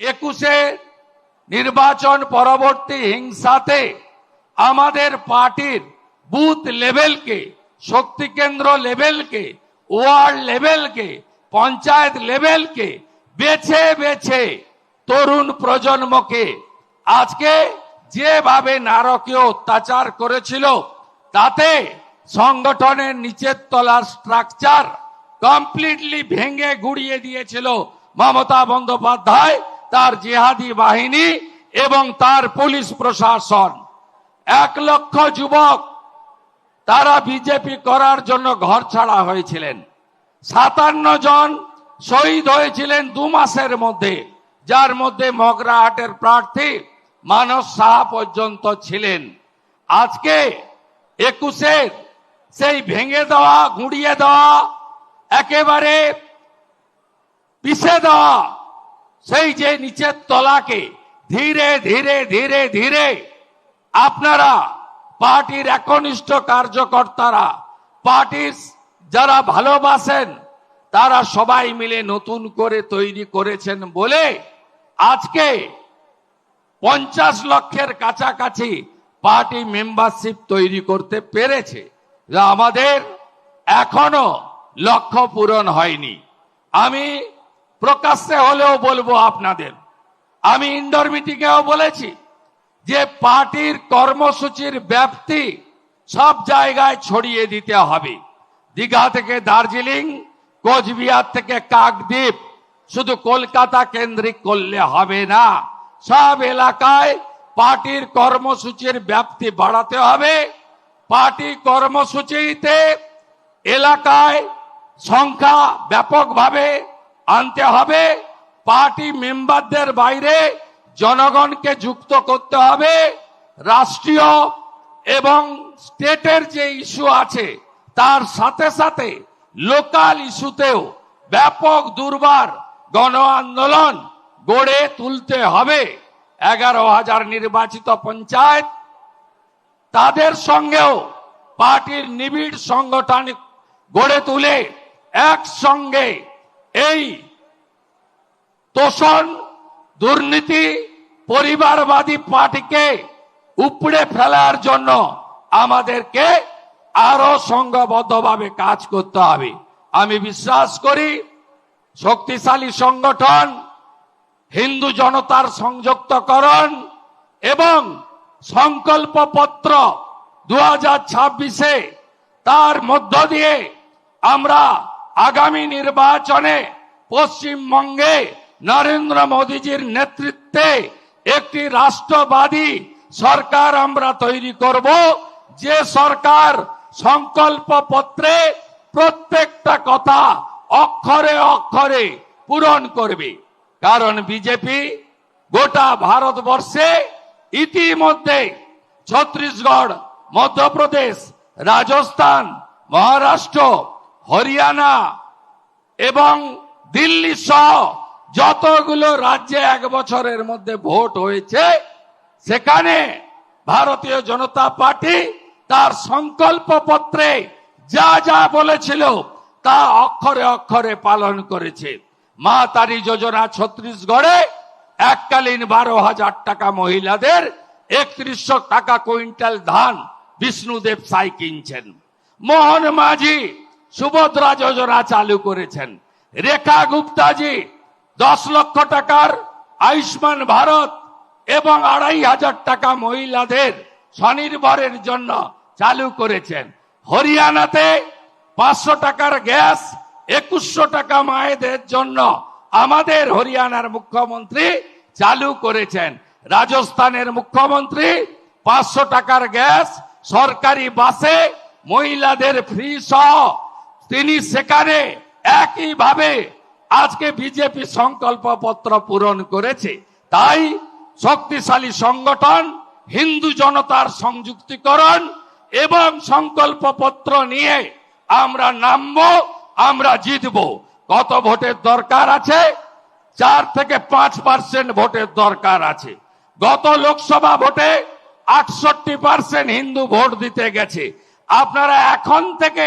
একুশে নির্বাচন পরবর্তী হিংসাতে আমাদের পার্টির বুথ লেভেলকে, শক্তি কেন্দ্র লেভেলকে, ওয়ার্ড লেভেলকে, পঞ্চায়েত লেভেলকে বেছে বেছে তরুণ প্রজন্মকে আজকে যেভাবে নারকীয় অত্যাচার করেছিল, তাতে সংগঠনের নিচের তলার স্ট্রাকচার কমপ্লিটলি ভেঙে গুড়িয়ে দিয়েছিল মমতা বন্দ্যোপাধ্যায়। তার জিহাদি বাহিনী এবং তার পুলিশ প্রশাসন। এক লক্ষ যুবক তারা বিজেপি করার জন্য ঘর ছাড়া হয়েছিলেন। সাতান্ন জন শহীদ হয়েছিলেন দু মাসের মধ্যে, যার মধ্যে মগরাহাটের প্রার্থী মানস সাহা পর্যন্ত ছিলেন। আজকে একুশের সেই ভেঙে দেওয়া, গুঁড়িয়ে দেওয়া, একেবারে পিষে দেওয়া সেই যে নিচের তলাকে ধীরে ধীরে ধীরে ধীরে আপনারা পার্টির একনিষ্ঠ কার্যকর্তারা, পার্টির যারা ভালোবাসেন, তারা সবাই মিলে নতুন করে তৈরি করেছেন বলে আজকে পঞ্চাশ লক্ষের কাছাকাছি পার্টি মেম্বারশিপ তৈরি করতে পেরেছে। যা আমাদের এখনও লক্ষ্য পূরণ হয়নি। আমি প্রকাশ্যে হলেও বলব আপনাদের। আমি ইন্ডোর মিটিংয়েও বলেছি যে পার্টির কর্মসূচির ব্যাপ্তি সব জায়গায় ছড়িয়ে দিতে হবে। দীঘা থেকে দার্জিলিং, কোচবিহার থেকে কাকদ্বীপ, শুধু কলকাতা কেন্দ্রিক করলে হবে না। সব এলাকায় পার্টির কর্মসূচির ব্যাপ্তি বাড়াতে হবে। পার্টি কর্মসূচিতে এলাকায় সংখ্যা ব্যাপকভাবে আনতে হবে। পার্টি মেম্বারদের বাইরে জনগণকে যুক্ত করতে হবে। রাষ্ট্রীয় এবং স্টেটের যে ইস্যু আছে, তার সাথে সাথে লোকাল ইস্যুতেও ব্যাপক দুর্বার গণ আন্দোলন গড়ে তুলতে হবে। এগারো হাজার নির্বাচিত পঞ্চায়েত, তাদের সঙ্গেও পার্টির নিবিড় সংগঠন গড়ে তুলে একসঙ্গে এই তোষণ, দুর্নীতি, পরিবারবাদী পার্টিকে উপড়ে ফেলার জন্য আমাদেরকে আরও সংঘবদ্ধভাবে কাজ করতে হবে। আমি বিশ্বাস করি, শক্তিশালী সংগঠন, হিন্দু জনতার সংযুক্তকরণ এবং সংকল্প পত্র দু হাজার ছাব্বিশে তার মধ্য দিয়ে আমরা আগামী নির্বাচনে পশ্চিমবঙ্গে নরেন্দ্র মোদীজির নেতৃত্বে একটি রাষ্ট্রবাদী সরকার আমরা তৈরি করব। যে সরকার সংকল্প পত্রে প্রত্যেকটা কথা অক্ষরে অক্ষরে পূরণ করবে। কারণ বিজেপি গোটা ভারতবর্ষে ইতিমধ্যে ছত্তিশগড়, মধ্যপ্রদেশ, রাজস্থান, মহারাষ্ট্র হরিয়ানা এবং দিল্লি সহ যতগুলো রাজ্যে এক বছরের মধ্যে ভোট হয়েছে, সেখানে ভারতীয় জনতা পার্টি তার সংকল্প পত্রে যা যা বলেছিল তা অক্ষরে অক্ষরে পালন করেছে। মা তারি যোজনা ছত্তিশগড়ে এককালীন বারো হাজার টাকা মহিলাদের একত্রিশশো টাকা কুইন্টাল ধান বিষ্ণুদেব সাই কিনছেন। মোহন মাঝি সুভদ্রা যোজনা চালু করেছেন। রেখা গুপ্তাজি, দশ লক্ষ টাকার আয়ুষ্মান ভারত এবং আড়াই হাজার টাকা মহিলাদের স্বনির্ভরের জন্য চালু করেছেন। হরিয়ানাতে পাঁচশো টাকার গ্যাস, একুশশো টাকা মায়েদের জন্য আমাদের হরিয়ানার মুখ্যমন্ত্রী চালু করেছেন। রাজস্থানের মুখ্যমন্ত্রী পাঁচশো টাকার গ্যাস, সরকারি বাসে মহিলাদের ফ্রি সহ তিনি সেখানে একইভাবে আজকে বিজেপি সংকল্প পত্র পূরণ করেছে। তাই শক্তিশালী সংগঠন, হিন্দু জনতার সংযুক্তিকরণ এবং সংকল্প পত্র নিয়ে আমরা নামবো, আমরা জিতব। কত ভোটের দরকার আছে? চার থেকে পাঁচ পার্সেন্ট ভোটের দরকার আছে। গত লোকসভা ভোটে আটষট্টি পার্সেন্ট হিন্দু ভোট দিতে গেছে। আপনারা এখন থেকে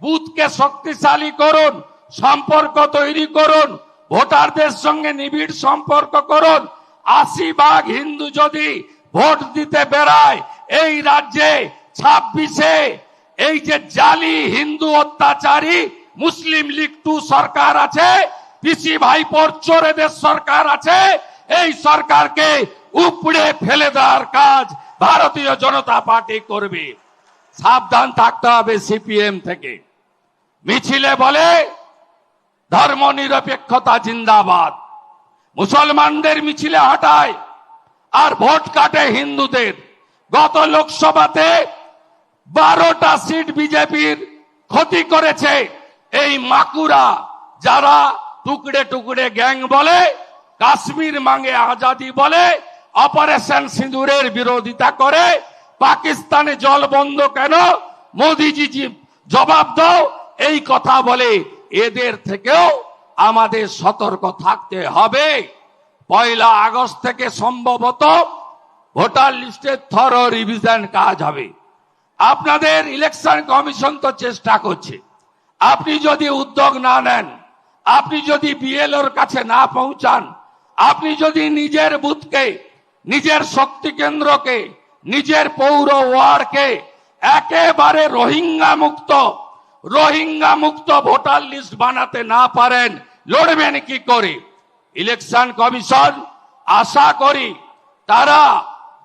বুথকে শক্তিশালী করুন, সম্পর্ক তৈরি করুন, ভোটারদের সঙ্গে নিবিড় সম্পর্ক করুন। আশি ভাগ হিন্দু যদি ভোট দিতে বেড়ায় এই রাজ্যে ছাব্বিশে, এই যে জালি হিন্দু অত্যাচারী মুসলিম লীগ টু সরকার আছে, পিসি ভাইপোর চোরেদের সরকার আছে, এই সরকারকে উপড়ে ফেলে দেওয়ার কাজ ভারতীয় জনতা পার্টি করবে। সাবধান থাকতে হবে সিপিএম থেকে। মিছিলে বলে ধর্ম নিরপেক্ষতা জিন্দাবাদ। মুসলমানদের মিছিলে হাঁটায় আর ভোট কাটে হিন্দুদের। গত লোকসভাতে বারোটা সিট বিজেপির ক্ষতি করেছে এই মাকুরা, যারা টুকরে টুকরে গ্যাং বলে, কাশ্মীর মাঙ্গে আজাদি বলে, অপারেশন সিঁদুরের বিরোধিতা করে, পাকিস্তানে জল বন্ধ কেন? মোদিজি জবাব দাও। এই কথা বলে এদের থেকেও আমাদের সতর্ক থাকতে হবে। পয়লা আগস্ট থেকে সম্ভবত ভোটার লিস্টের থর রিভিশন কাজ হবে। আপনাদের ইলেকশন কমিশন তো চেষ্টা করছে। আপনি যদি উদ্যোগ না নেন, আপনি যদি বিএলওর কাছে না পৌঁছান, আপনি যদি নিজের বুথকে, নিজের শক্তি কেন্দ্রকে, নিজের পৌর ওয়ার্ডকে একেবারে রোহিঙ্গা মুক্ত রোহিঙ্গা মুক্ত ভোটার লিস্ট বানাতে না পারেন, লড়বেন কি করে? ইলেকশন কমিশন আশা করি তারা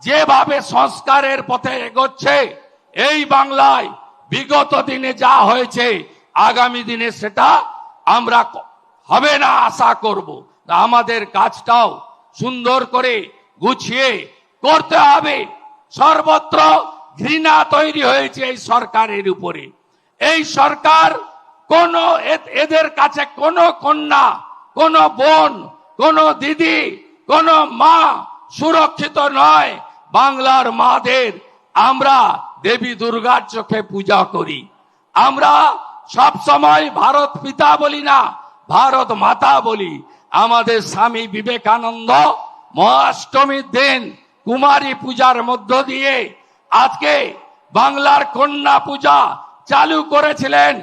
যেভাবে সংস্কারের পথে এগোচ্ছে, এই বাংলায় বিগত দিনে যা হয়েছে, আগামী দিনে সেটা আমরা হবে না আশা করব। আমাদের কাজটাও সুন্দর করে গুছিয়ে করতে হবে। সর্বত্র ঘৃণা তৈরি হয়েছে এই সরকারের উপরে। এই সরকার কোন এদের কাছে কোন কন্যা, কোন বোন, কোন দিদি, কোন মা সুরক্ষিত নয়। বাংলার মাদের আমরা দেবী দুর্গার চোখে পূজা করি। আমরা সব সময় ভারত পিতা বলি না, ভারত মাতা বলি। আমাদের স্বামী বিবেকানন্দ মহাষ্টমীর দিন কুমারী পূজার মধ্য দিয়ে আজকে বাংলার কন্যা পূজা চালু করেছিলেন।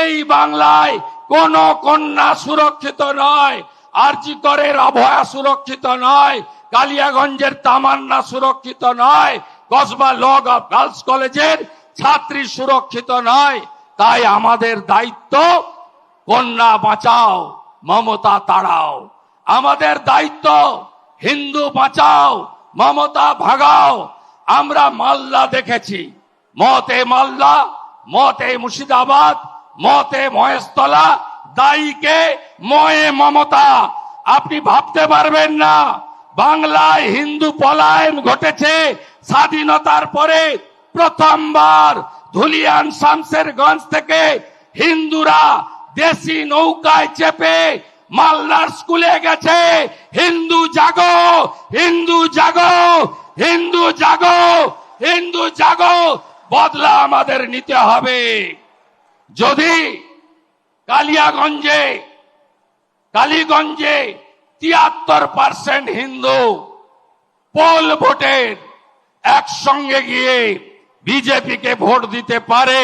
এই বাংলায় কোন কন্যা সুরক্ষিত নয় আরজি করের অভয়া সুরক্ষিত নয়, কালিয়াগঞ্জের তামান্না সুরক্ষিত নয়, কসবা লগ অফ গার্লস কলেজের ছাত্রী সুরক্ষিত নয়। তাই আমাদের দায়িত্ব, কন্যা বাঁচাও, মমতা তাড়াও। আমাদের দায়িত্ব, হিন্দু বাঁচাও, মমতা ভাগাও। আমরা মাল্লা দেখেছি। মতে মাল্লা মতে মুর্শিদাবাদ, মতে মহেশতলা, দায়ীকে ময়ে মমতা। আপনি ভাবতে পারবেন না, বাংলায় হিন্দু পলায়ন ঘটেছে স্বাধীনতার পরে প্রথমবার ধুলিয়ান শামসেরগঞ্জ থেকে হিন্দুরা দেশি নৌকায় চেপে মালদার স্কুলে গেছে। হিন্দু জাগো হিন্দু জাগো হিন্দু জাগো হিন্দু জাগো। বদলা আমাদের নিতে হবে। যদি কালিয়াগঞ্জে, কালীগঞ্জে তিয়াত্তর পার্সেন্ট হিন্দু পোল ভোটের একসঙ্গে গিয়ে বিজেপিকে ভোট দিতে পারে,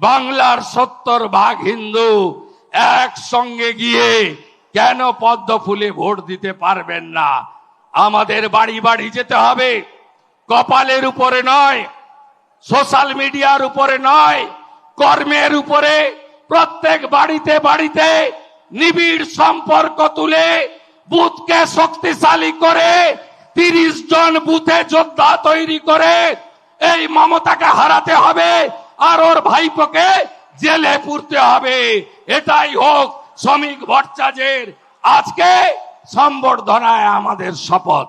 বাংলার সত্তর ভাগ হিন্দু একসঙ্গে গিয়ে কেন পদ্ম ফুলে ভোট দিতে পারবেন না? আমাদের বাড়ি বাড়ি যেতে হবে। কপালের উপরে নয় সোশ্যাল মিডিয়ার উপরে নয়, কর্মের উপরে। প্রত্যেক বাড়িতে বাড়িতে নিবিড় সম্পর্ক তুলে বুথকে শক্তিশালী করে তিরিশ জন বুথে যোদ্ধা তৈরি করে এই মমতাকে হারাতে হবে আর ওর ভাইপোকে জেলে পুরতে হবে। এটাই হোক শ্রমিক ভট্টাচার্যের আজকে সম্বর্ধনায় আমাদের শপথ।